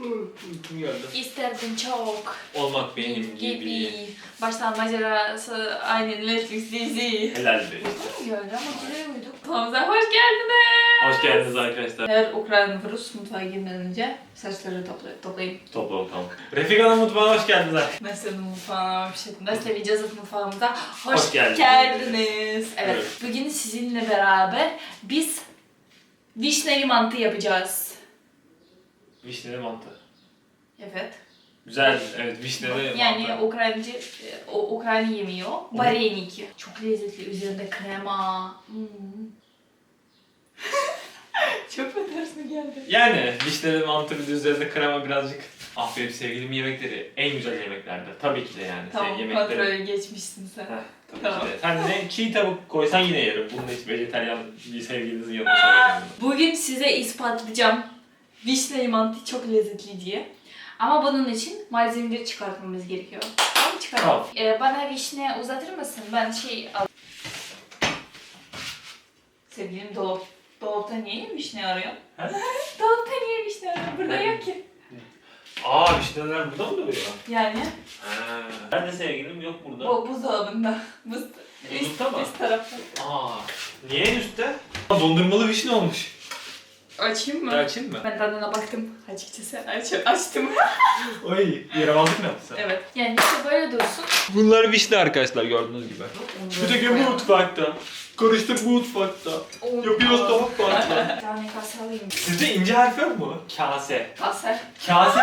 Uykum geldi. İsterdim çok. Olmak benim gibi. Baştan macerası aynı Netflix dizi. Helal be. Uykum geldi ama güzel uyuduk. Hamza hoş geldiniz. Hoş geldiniz arkadaşlar. Eğer Ukrayna Rus mutfağa girmeden önce saçları topla toplayayım. Toplam tamam. Refika'nın mutfağına hoş geldiniz. Nesli'nin mutfağına bir şey. Nesli ve mutfağımıza hoş, Hoş geldiniz. geldiniz. Evet. Evet. Bugün sizinle beraber biz vişneli mantı yapacağız. Vişneli mantı. Evet. Güzel, evet vişneli Yani mantı. Ukraynacı, e, o Ukrayna yemeği o. Vareniki. Çok lezzetli. Üzerinde krema. Hmm. Çok mu ters mi geldi? Yani vişneli mantı bir de üzerinde krema birazcık. Ah benim sevgilim yemekleri en güzel yemeklerde. Tabii ki de yani. Tamam yemekleri. kontrolü geçmişsin sen. Heh, Tabii Tamam. ki de. Sen ne çiğ tavuk koysan yine yerim. Bunu da hiç vejetaryen bir sevgilinizin yanına söylemem. Bugün size ispatlayacağım. Vişneli mantı çok lezzetli diye. Ama bunun için malzemeleri çıkartmamız gerekiyor. Tamam çıkartalım. Tamam. Ee, bana vişne uzatır mısın? Ben şey al. Sevgilim dolap. Dolapta niye vişne arıyor? He? Dolapta niye vişne arıyor? Burada yok ki. Aa vişneler burada mı duruyor? Yani Ha. Ben de sevgilim yok burada. bu buzdolabında. Buz, üst, Buzlukta mı? üst tarafta. Aa. Niye en üstte? Aa, Dondurmalı vişne olmuş. Açayım mı? Bir açayım mı? Ben tadına baktım açıkçası. Aç, açtım. Oy, yaramazlık mı yaptın sen? evet. Yani işte böyle dursun. Bunlar vişne arkadaşlar gördüğünüz gibi. Öteki mutfakta. Karıştık mutfakta. Yapıyoruz tavuk farklı. tane kase alayım. Sizde ince harf yok mu? Kase. Kaser. Kase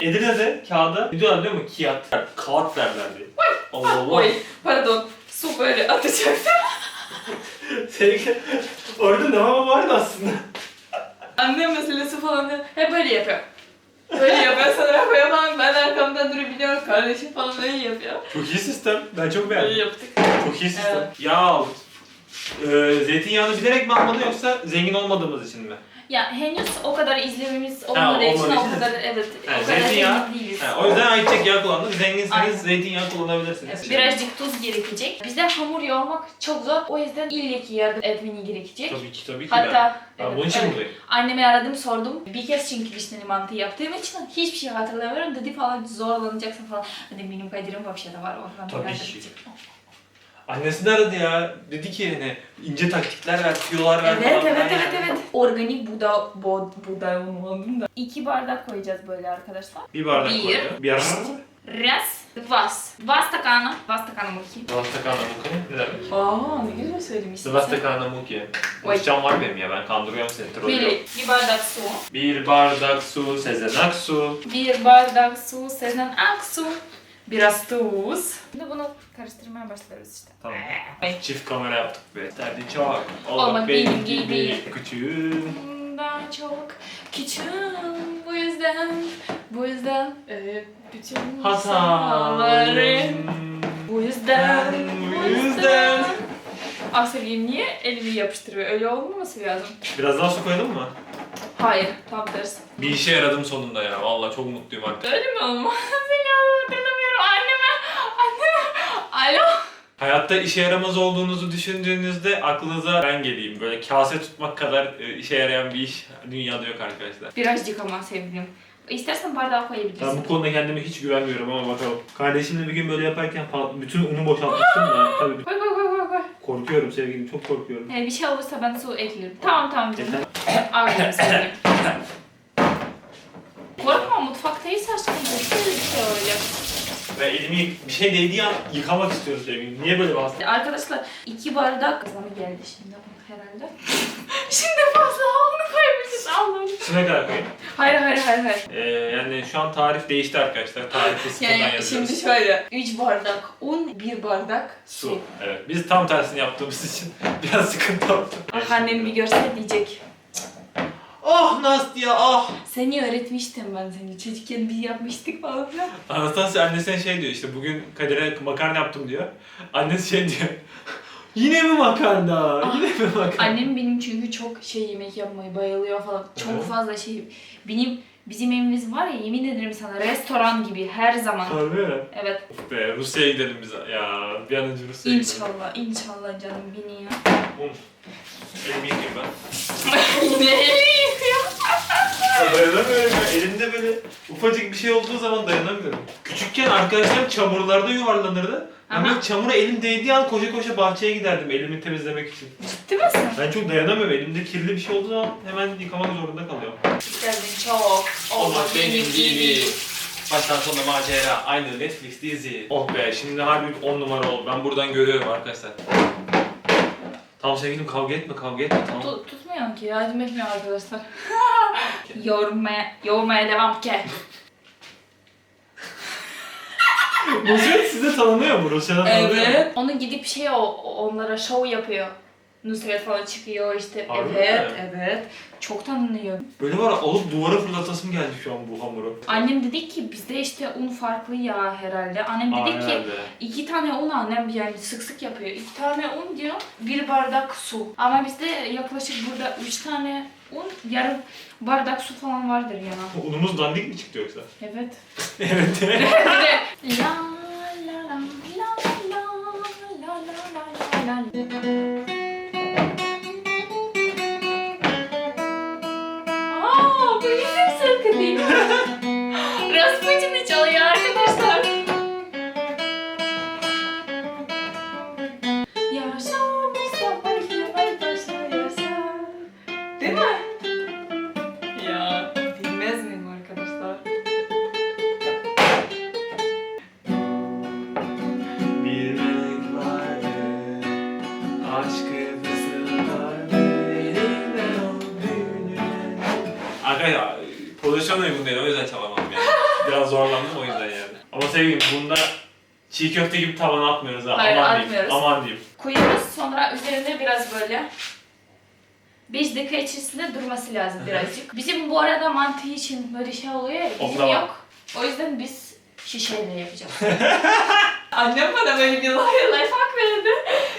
diye Edirne'de kağıda ne diyorlar değil mi? Kiyat. Kağıt derler diye. Allah Allah. Oy pardon. Su böyle atacaktım. Sevgi orada devamı vardı aslında. Annem meselesi falan diyor. Hep böyle yapıyor. Böyle yapıyor sonra koyamam. Ben arkamdan durup biliyorum. Kardeşim falan öyle yapıyor. Çok iyi sistem. Ben çok Öyle beğendim. yaptık. Çok iyi sistem. Evet. Ya e, zeytinyağını bilerek mi almadı yoksa zengin olmadığımız için mi? Ya henüz o kadar izlememiz olmadığı için olmadığı o için. kadar evet Ha, o kadar zeytinyağı- değiliz. Ha, o yüzden ayçiçek yağı kullandım. Zenginseniz Aynen. zeytinyağı kullanabilirsiniz. Evet, birazcık tuz gerekecek. Bize hamur yoğurmak çok zor. O yüzden illaki yardım etmeni gerekecek. Tabii ki tabii ki. Hatta Ben evet, bunun için evet. buradayım. Anneme aradım sordum. Bir kez çünkü vişneli mantı yaptığım için hiçbir şey hatırlamıyorum. Dedi falan zorlanacaksın falan. Dedim benim kaderim de var. Oradan Tabii ki. edecek. Annesini aradı ya. Dedi ki hani ince taktikler ver, tüyolar ver Evet falan. evet Ben evet yani- evet. Organik buğda, bu, buğday unlandım da. İki bardak koyacağız böyle arkadaşlar. Bir bardak Bir. koydu. Bir bardak. Раз, два. Два стакана. Два стакана муки. Zavastakana muki. Ne demek? Aa ne güzel söylemişsin. Zavastakana muki. Oy. Konuşacağım var benim ya ben kandırıyorum seni trollüyorum. Bir, bir bardak su. Bir bardak su, Sezen Aksu. Bir bardak su, Sezen Aksu. Biraz tuz. Şimdi bunu karıştırmaya başlarız işte. Tamam. Ay. Çift kamera yaptık be. Derdi çok. Olmak benim gibi. Küçüğüm. Bundan çok küçüğüm bu yüzden bu yüzden e, bütün hatalarım bu yüzden Bu yüzden. Ah sevgilim niye elimi yapıştırıyor? Öyle olmaması lazım. Biraz daha su koydun mu? Hayır tam tersi. Bir işe yaradım sonunda ya. Vallahi çok mutluyum artık. Öyle mi olmaz? Seni hatırlamıyorum. Alo. Hayatta işe yaramaz olduğunuzu düşündüğünüzde aklınıza ben geleyim. Böyle kase tutmak kadar e, işe yarayan bir iş dünyada yok arkadaşlar. Birazcık ama sevgilim. İstersen bardağa koyabilirsin. Ben bu konuda kendime hiç güvenmiyorum ama bakalım. Kardeşimle bir gün böyle yaparken bütün unu boşaltmıştım da tabii Koy koy koy koy koy. korkuyorum sevgilim çok korkuyorum. Yani bir şey olursa ben su eklerim. Tamam tamam canım. Aferin sevgilim. Korkma mutfaktayız aşkım. Bir şey olacak. Ve elimi bir şey değdiği an yıkamak istiyorum sevgilim. Niye böyle bastın? Arkadaşlar iki bardak zamı geldi şimdi herhalde. şimdi fazla onu koyabiliriz Allah'ım. Şuna kadar koyayım. Hayır hayır hayır hayır. Ee, yani şu an tarif değişti arkadaşlar. Tarifi sıfırdan Yani yazıyoruz. şimdi şöyle 3 bardak un, 1 bardak su. Su. Evet. Biz tam tersini yaptığımız için biraz sıkıntı oldu. Ah annem bir görse diyecek. Oh Nastya ah! Seni öğretmiştim ben seni. Çocukken biz yapmıştık falan filan. Anastasya annesine şey diyor işte bugün Kadir'e makarna yaptım diyor. Annesi şey diyor. Yine mi makarna? Ah. Yine mi makarna? Annem benim çünkü çok şey yemek yapmayı bayılıyor falan. Çok Evet. fazla şey. Benim bizim evimiz var ya yemin ederim sana restoran gibi her zaman. Harbi. Evet. Be Rusya'ya gidelim biz ya. Bir an önce Rusya'ya gidelim. İnşallah, inşallah canım beni ya. Um. Elimi yıkayayım ben. Yine eli yıkıyor. dayanamıyorum ya. Elimde böyle ufacık bir şey olduğu zaman dayanamıyorum. Küçükken arkadaşlarım çamurlarda yuvarlanırdı. Ben Aha. böyle çamura elim değdiği an koşa koşa bahçeye giderdim elimi temizlemek için. Ciddi misin? Ben çok dayanamıyorum. Elimde kirli bir şey olduğu zaman hemen yıkamak zorunda kalıyorum. Geldin çok. Olmak benim gibi. Baştan sona macera. Aynı Netflix dizi. Oh be şimdi harbi 10 numara oldu. Ben buradan görüyorum arkadaşlar. Tamam sevgilim kavga etme kavga etme tamam. Tut, tutmuyor ki yardım etmiyor arkadaşlar. yoğurmaya, yoğurmaya devam ki. Nusret size tanınıyor mu? Rusya'da tanınıyor mu? Evet. Onu gidip şey o onlara show yapıyor. Nusret falan çıkıyor işte. Harbi evet, mi? evet. Çok tanınıyor. Böyle var ya, alıp duvara fırlatasım geldi şu an bu hamuru. Annem dedi ki bizde işte un farklı ya herhalde. Annem dedi Aynen ki öyle. iki tane un annem yani sık sık yapıyor. İki tane un diyor, bir bardak su. Ama bizde yaklaşık burada üç tane un, yarım bardak su falan vardır ya. Unumuz dandik mi çıktı yoksa? Evet. evet. Bir de la la la la la la la la la la aşkı büyünü. Arkadaşlar pozisyon uygun değil o yüzden çalamadım yani. Biraz zorlandım o yüzden yani. Ama sevgilim bunda çiğ köfte gibi tavana atmıyoruz ha. Hayır, aman atmıyoruz. diyeyim. Aman diyeyim. Koyuyoruz sonra üzerine biraz böyle 5 dakika içerisinde durması lazım birazcık. Bizim bu arada mantı için böyle şey oluyor ya, bizim Oklava. yok. O yüzden biz şişeyle yapacağız. Annem bana böyle bir life hack verdi.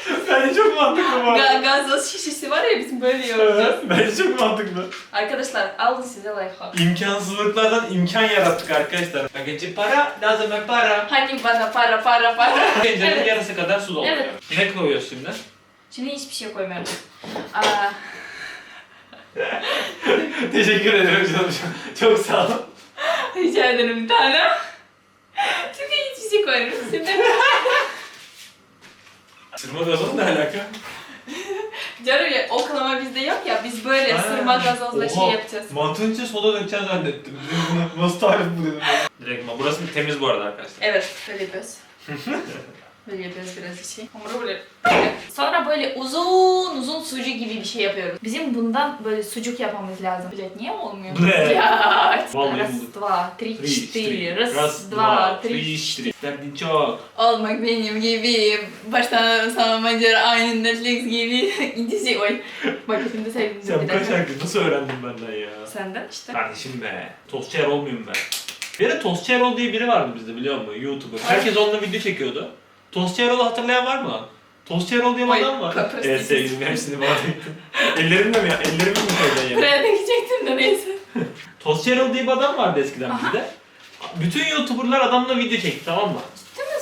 Bence çok mantıklı bu arada. Ga- gazoz şişesi var ya bizim böyle yapacağız. Bence çok mantıklı. Arkadaşlar alın size life hack. İmkansızlıklardan imkan yarattık arkadaşlar. Bakıcı para, lazım para. Hani bana para para para. Tencerenin Evet. yarısı kadar su dolduruyor. Evet. Ne koyuyoruz şimdi? Şimdi hiçbir şey koymuyorum. Aa, Teşekkür ederim canım. Çok- Çok sağ ol. rica ederim bir tane. Çünkü hiçbir şey koymuyorum. Şimdi Sırma gazoz ne alaka? Canım ya oklama bizde yok ya biz böyle Ha. sırma gazozla şey Oha, yapacağız. Mantının içine soda dökeceğim zannettim. Dedim, Nasıl tarif bu dedim. Direkt ma- burası temiz bu arada arkadaşlar. Evet böyle yapıyoruz. böyle yapıyoruz biraz bir şey. Hamuru böyle. Sonra böyle uzun uzun sucuk gibi bir şey yapıyoruz. Bizim bundan böyle sucuk yapmamız lazım. Bilet niye olmuyor? Ble. Ya. Vallahi Раз, bulduk. два, три, Три, четыре. четыре. Раз, два, три, четыре. Derdin çok. Olmak benim gibi. Baştan sona macera aynı Netflix gibi. dizi oy. Bak şimdi sevdim. Sen bir bu kaç dakika. şarkı nasıl öğrendin benden ya? Senden işte. Kardeşim be. Tostçu Erol muyum ben? Bir de Tostçu Erol diye biri vardı bizde biliyor musun? YouTuber. Herkes onunla video çekiyordu. Tostçu Erol'u hatırlayan var mı? Tostçu Erol diye bir Ay, adam var. kapasitesiz. Evet sevgilim hepsini bana ettim. Ellerimle mi ya? Ellerimle mi koyacaksın yani? Buraya da gidecektim de neyse. Tostçu Erol diye bir adam vardı eskiden Aha. bizde. Bütün YouTuber'lar adamla video çekti tamam mı?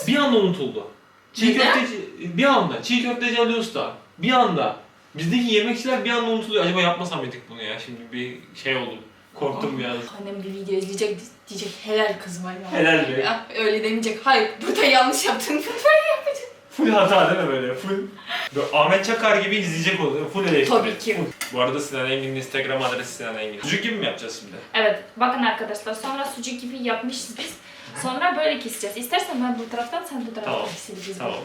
Bir anda unutuldu. Çiğ Neden? köfteci, bir anda. Çiğ köfteci Ali Usta. Bir anda. Bizdeki yemekçiler bir anda unutuluyor. Acaba yapmasam mıydık bunu ya? Şimdi bir şey oldum. Korktum bir an. Annem bir video izleyecek diyecek helal kızıma ya. Helal be. Ya, öyle demeyecek. Hayır burada yanlış yaptın. Full hata değil mi böyle? Full. Böyle Ahmet Çakar gibi izleyecek oluyor. Full eleştiri. Tabii ki. Bu arada Sinan Engin'in Instagram adresi Sinan Engin. Sucuk gibi mi yapacağız şimdi? evet bakın arkadaşlar sonra sucuk gibi yapmışız biz. Sonra böyle keseceğiz. İstersen ben bu taraftan sen bu taraftan Tamam. keseceğiz. Tamam.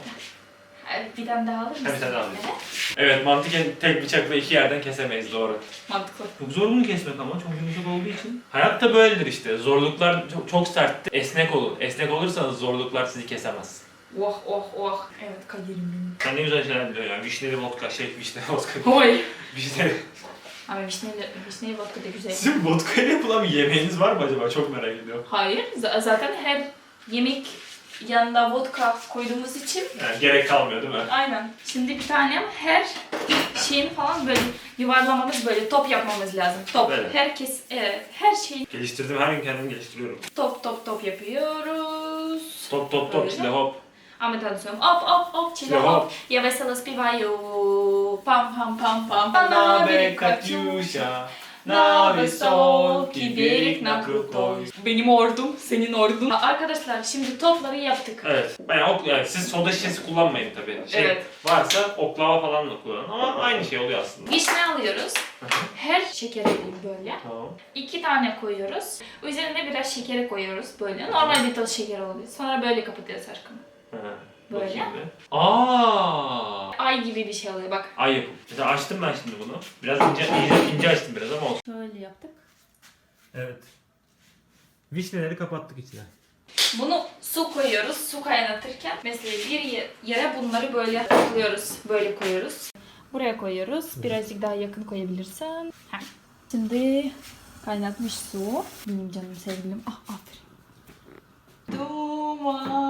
Bir tane daha alır mısın? Ha, bir tane daha alayım. Evet. Evet mantıken tek bıçakla iki yerden kesemeyiz doğru. Mantıklı. Çok zor bunu kesmek ama çok yumuşak olduğu için. Hayatta böyledir işte. Zorluklar çok, çok serttir. Esnek olun. Esnek olursanız zorluklar sizi kesemez. Oh oh oh. Evet kaderim benim. Sen ne güzel şeyler biliyorsun ya. Vişneli vodka, şey vişneli vodka. Oy. Vişneli. Ama vişneli, vişneli vodka da güzel. Sizin vodka ile yapılan bir yemeğiniz var mı acaba? Çok merak ediyorum. Hayır. z- zaten her yemek yanında vodka koyduğumuz için Yani gerek kalmıyor değil mi? Aynen. Şimdi bir tanem her şeyin falan böyle yuvarlamamız böyle top yapmamız lazım. Top. Böyle. Herkes evet, her şeyi Geliştirdim her gün kendimi geliştiriyorum. top top top yapıyoruz. Top top top Öyle. hop. Chile Chile hop. hop. Ja weselo śpiewają. Pam, pam, pam, pam, pam. Panabe Panabe, Katiusia. na wysoki bieg na krótoj. Benim ordum, senin ordun. Arkadaşlar şimdi topları yaptık. Evet. Yani, ok, yani siz soda şişesi kullanmayın tabii. Şey, Evet. Varsa oklava falan da kullanın ama aynı şey oluyor aslında. Vişne alıyoruz. Her şekeri böyle. Tamam. İki tane koyuyoruz. Üzerine biraz şekeri koyuyoruz böyle. Normal bir toz şeker olabilir. Sonra böyle kapatıyoruz aşkım. Ha, Böyle. bir. Aa! Ay gibi bir şey oluyor bak. Ay yapım. Mesela açtım ben şimdi bunu. Biraz ince, ince, ince açtım biraz ama olsun. Böyle yaptık. Evet. Vişneleri kapattık içine. Bunu su koyuyoruz. Su kaynatırken mesela bir ye- yere bunları böyle koyuyoruz. Böyle koyuyoruz. Buraya koyuyoruz. Birazcık daha yakın koyabilirsen. Heh. Şimdi kaynatmış su. Benim canım sevgilim. Ah aferin. Dumanlı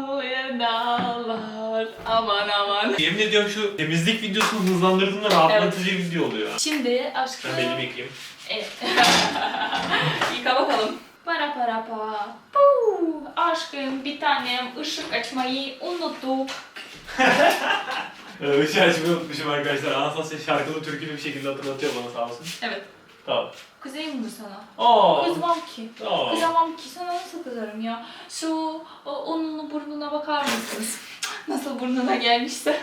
dağlar. Aman aman. Yemin ediyorum şu temizlik videosunu hızlandırdığımda rahatlatıcı bir video oluyor. Şimdi aşkım. Ben elimi yıkayayım. Evet. Yıka bakalım. Para para pa. Puu. Aşkım bir tanem ışık açmayı unuttuk. Işığı açmayı unutmuşum arkadaşlar. Anastasia şarkılı türkülü bir şekilde hatırlatıyor bana sağ olsun. Evet. Tamam. Kızayım mı sana? Aa. Kızmam ki. Aa. Kızamam ki sana nasıl kızarım ya? Şu o, onun burnuna bakar mısınız? Nasıl burnuna gelmişse.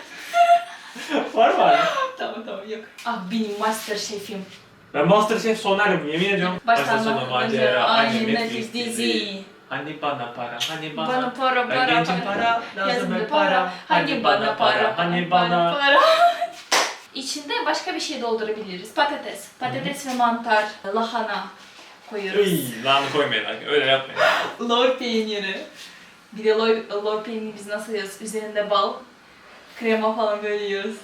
var mı abi? tamam tamam yok. Ah benim master şefim. Ben Masterchef Soner'im yemin ediyorum. Baştan sona macera, aynı Netflix dizi. Hani bana para, hani bana. Bana para Ben para para, lazım para, para. hani bana para, hani bana. para. İçinde başka bir şey doldurabiliriz. Patates, patates ve mantar, lahana koyuyoruz. Iy, lan koymayın öyle yapmayın. Lor peyniri. Bir de lor, lor peyniri biz nasıl yiyoruz? Üzerinde bal, krema falan böyle yiyoruz.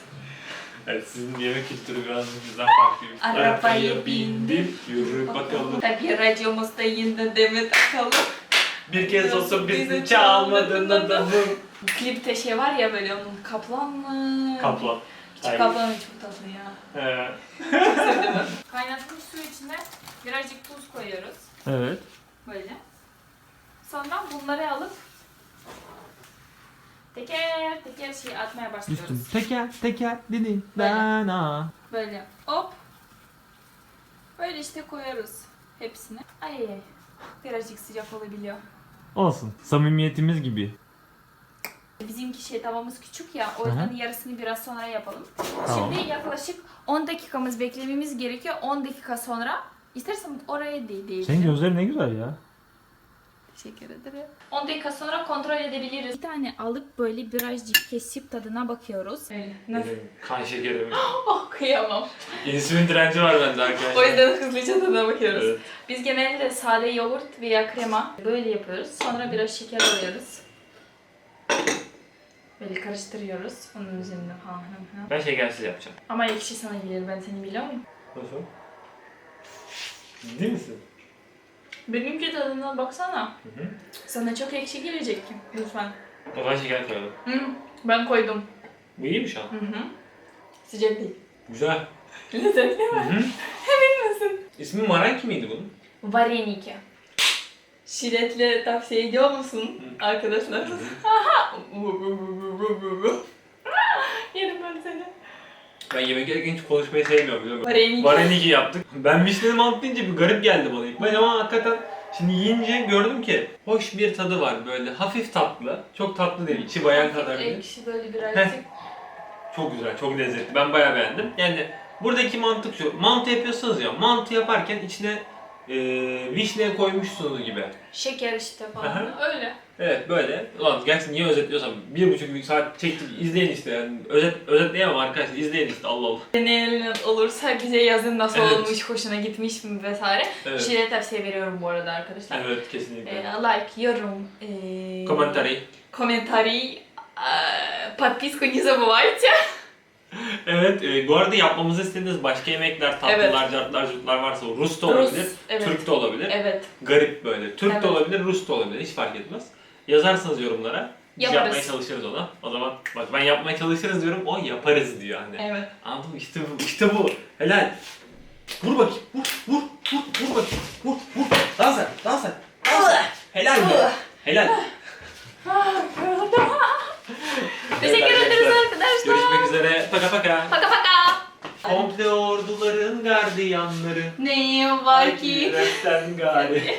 Evet, sizin yemek kültürü biraz bizden farklı. Arabaya bindim, yürü bakalım. Tabii radyomuzda yine Demet Akalın. Bir kez olsa bizi çalmadın adamım. Klipte şey var ya böyle onun kaplan mı? Kaplan. Kaplan mı? çok tatlı ya. Ben. Kaynatmış su içine birazcık tuz koyuyoruz. evet. Böyle. Sonra bunları alıp teker teker şey atmaya başlıyoruz. Teker teker dini Böyle. dana. Böyle hop. Böyle işte koyuyoruz hepsini. Ay ay. Birazcık sıcak olabiliyor. Olsun. Samimiyetimiz gibi. Bizimki şey tavamız küçük ya o yüzden yarısını biraz sonra yapalım. Tamam. Şimdi yaklaşık 10 dakikamız beklememiz gerekiyor. 10 dakika sonra istersen oraya değil değil. Senin gözleri ne güzel ya. Teşekkür ederim. 10 dakika sonra kontrol edebiliriz. Bir tane alıp böyle birazcık kesip tadına bakıyoruz. Öyle. Nasıl? Benim kan şekerim. Oh kıyamam. İnsülin direnci var bende arkadaşlar. O yüzden hızlıca tadına bakıyoruz. Evet. Biz genelde sade yoğurt veya krema böyle yapıyoruz. Sonra biraz şeker alıyoruz. Böyle karıştırıyoruz. Onun üzerine falan. hı hı. Ben şekersiz yapacağım. Ama ekşi sana gelir ben seni biliyor muyum? Nasıl? Ciddi misin? Benimki tadına baksana. Hı hı. Sana çok ekşi gelecek ki. Lütfen. O zaman şeker koyalım. Hı, ben koydum. Bu iyi mi şu an? Hı hı. Sıcak değil. Güzel. Lezzetli Hı mi? hı. Emin misin? İsmi Maranki miydi bunun? Vareniki. Şiddetle tavsiye ediyor musun arkadaşlar? Yerim ben seni. Ben yemek yerken hiç konuşmayı sevmiyorum biliyor musun? Vareniki. Vareniki yaptık. Ben vişneli mantı deyince bir garip geldi bana ilk. Ben ama hakikaten şimdi yiyince gördüm ki hoş bir tadı var böyle hafif tatlı. Çok tatlı değil, içi bayan kadar. Ekşi böyle birazcık. Çok güzel, çok lezzetli. Ben bayağı beğendim. Yani buradaki mantık şu. Mantı yapıyorsunuz ya, mantı yaparken içine e, vişne koymuşsunuz gibi. Şeker işte falan. Aha. Öyle. Evet böyle. Ulan gerçi niye özetliyorsam bir buçuk saat çektik izleyin işte yani. Özet, özetleyemem arkadaşlar izleyin işte Allah Allah. Deneyen olursa bize yazın nasıl Evet. olmuş, hoşuna gitmiş mi vesaire. Evet. Şiddet tavsiye veriyorum bu arada arkadaşlar. Evet kesinlikle. Ee, like, yorum, ee, Комментарий. комментарий, ee, подписку не забывайте. Evet, e, bu arada yapmamızı istediğiniz başka yemekler, tatlılar, cartlar, curtlar varsa Rus da Rus, olabilir, evet. Türk de olabilir. Evet. Garip böyle. Türk Evet. de olabilir, Rus da olabilir. Hiç fark etmez. Yazarsınız yorumlara. Biz Yaparız. yapmaya çalışırız onu. O zaman bak ben yapmaya çalışırız diyorum, o yaparız diyor hani. Evet. Anladın mı? İşte bu, işte bu. Helal. Vur bakayım. Vur, vur, vur, vur bakayım. Vur, vur. Dans et, dans et. Dans et. Helal be. Helal. Teşekkür Evet ederiz arkadaşlar. Görüşmek üzere. Paka paka. Paka paka. Komple orduların gardiyanları. Neyin var ki? Rapten gari.